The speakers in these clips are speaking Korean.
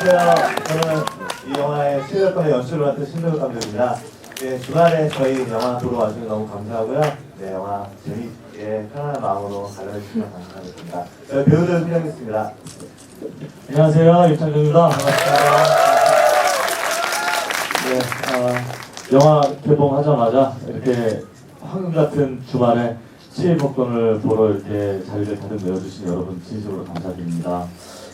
안녕하세요. 저는 이 영화의 7월권의 연출을 맡은 신동엽 감독입니다. 예, 주말에 저희 영화 보러 와주셔서 너무 감사하고요. 네, 영화 재밌게 편안한 마음으로 관람해주시면 감사하겠습니다. 저희 배우들 소개하겠습니다. 안녕하세요. 입창정입니다. 반갑습니다. 네, 어, 영화 개봉하자마자 이렇게 황금 같은 주말에 시의복권을 보러 이렇게 자리를 가득 메워주신 여러분 진심으로 감사드립니다.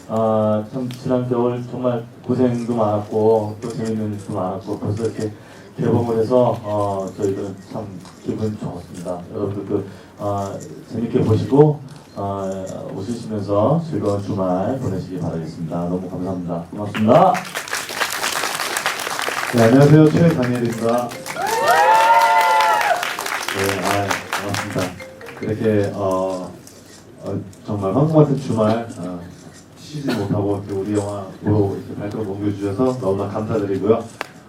아, 참 지난 겨울 정말 고생도 많았고 또 재밌는 일도 많았고 벌써 이렇게 개봉을 해서 어, 저희들은 참 기분 좋았습니다. 여러분들도 어, 재밌게 보시고 어, 웃으시면서 즐거운 주말 보내시기 바라겠습니다. 너무 감사합니다. 고맙습니다. 네, 안녕하세요. 최다니엘입니다. 네, 아, 반갑습니다. 이렇게 어, 어, 정말 황금 같은 주말 어, 쉬지 못하고 이렇게 우리 영화 보러 이렇게 발걸음 옮겨주셔서 너무나 감사드리고요.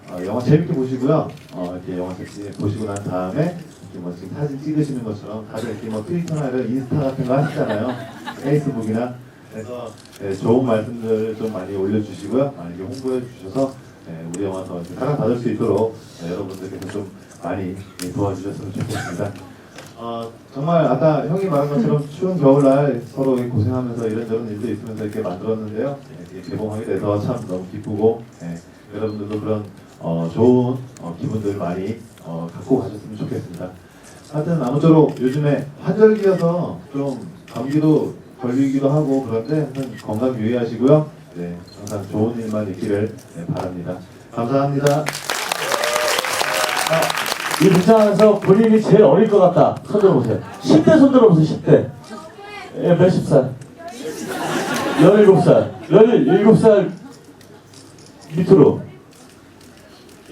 어, 영화 재밌게 보시고요. 어, 이렇게 영화 재밌게 보시고 난 다음에 이렇게 뭐 지금 사진 찍으시는 것처럼 다들 이렇게 뭐 트위터나 이런 인스타 같은 거 하시잖아요. 페이스북이나 그래서 네, 좋은 말씀들을 좀 많이 올려주시고요. 많이 홍보해 주셔서 네, 우리 영화 더 사랑받을 수 있도록 네, 여러분들께서 좀 많이 네, 도와주셨으면 좋겠습니다. 어, 정말 아까 형이 말한 것처럼 추운 겨울날 서로 고생하면서 이런저런 일도 있으면서 이렇게 만들었는데요. 네, 이렇게 개봉하게 돼서 참 너무 기쁘고 네, 여러분들도 그런 어, 좋은 어, 기분들 많이 어, 갖고 가셨으면 좋겠습니다. 하여튼 아무쪼록 요즘에 환절기여서 좀 감기도 걸리기도 하고 그런데 건강 유의하시고요. 네, 항상 좋은 일만 있기를 네, 바랍니다. 감사합니다. 이 문장 안에서 본인이 제일 어릴 것 같다. 손 들어보세요. 10대 손 들어보세요. 10대. 예, 몇십 살? 17살. 17살 밑으로.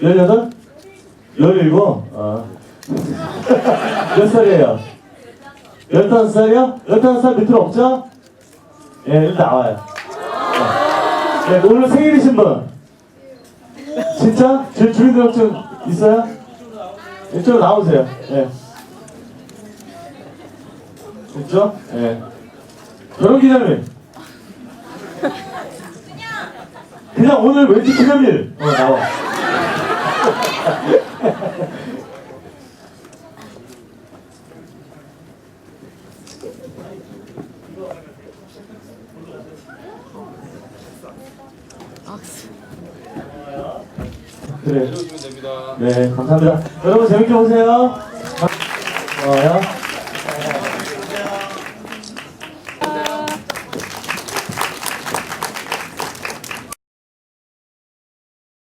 18? 17? 아. 몇 살이에요? 15살이요? 15살 밑으로 없죠? 예, 일단 나와요. 예, 오늘 생일이신 분? 진짜? 주, 주민등록증 있어요? 이쪽으로 나오세요. 예. 있죠? 예. 결혼 기념일. 그냥 오늘 왠지 기념일. 어, 나와. 네. 그래. 네, 감사합니다. 여러분 재밌게 보세요. 어, 고마워요.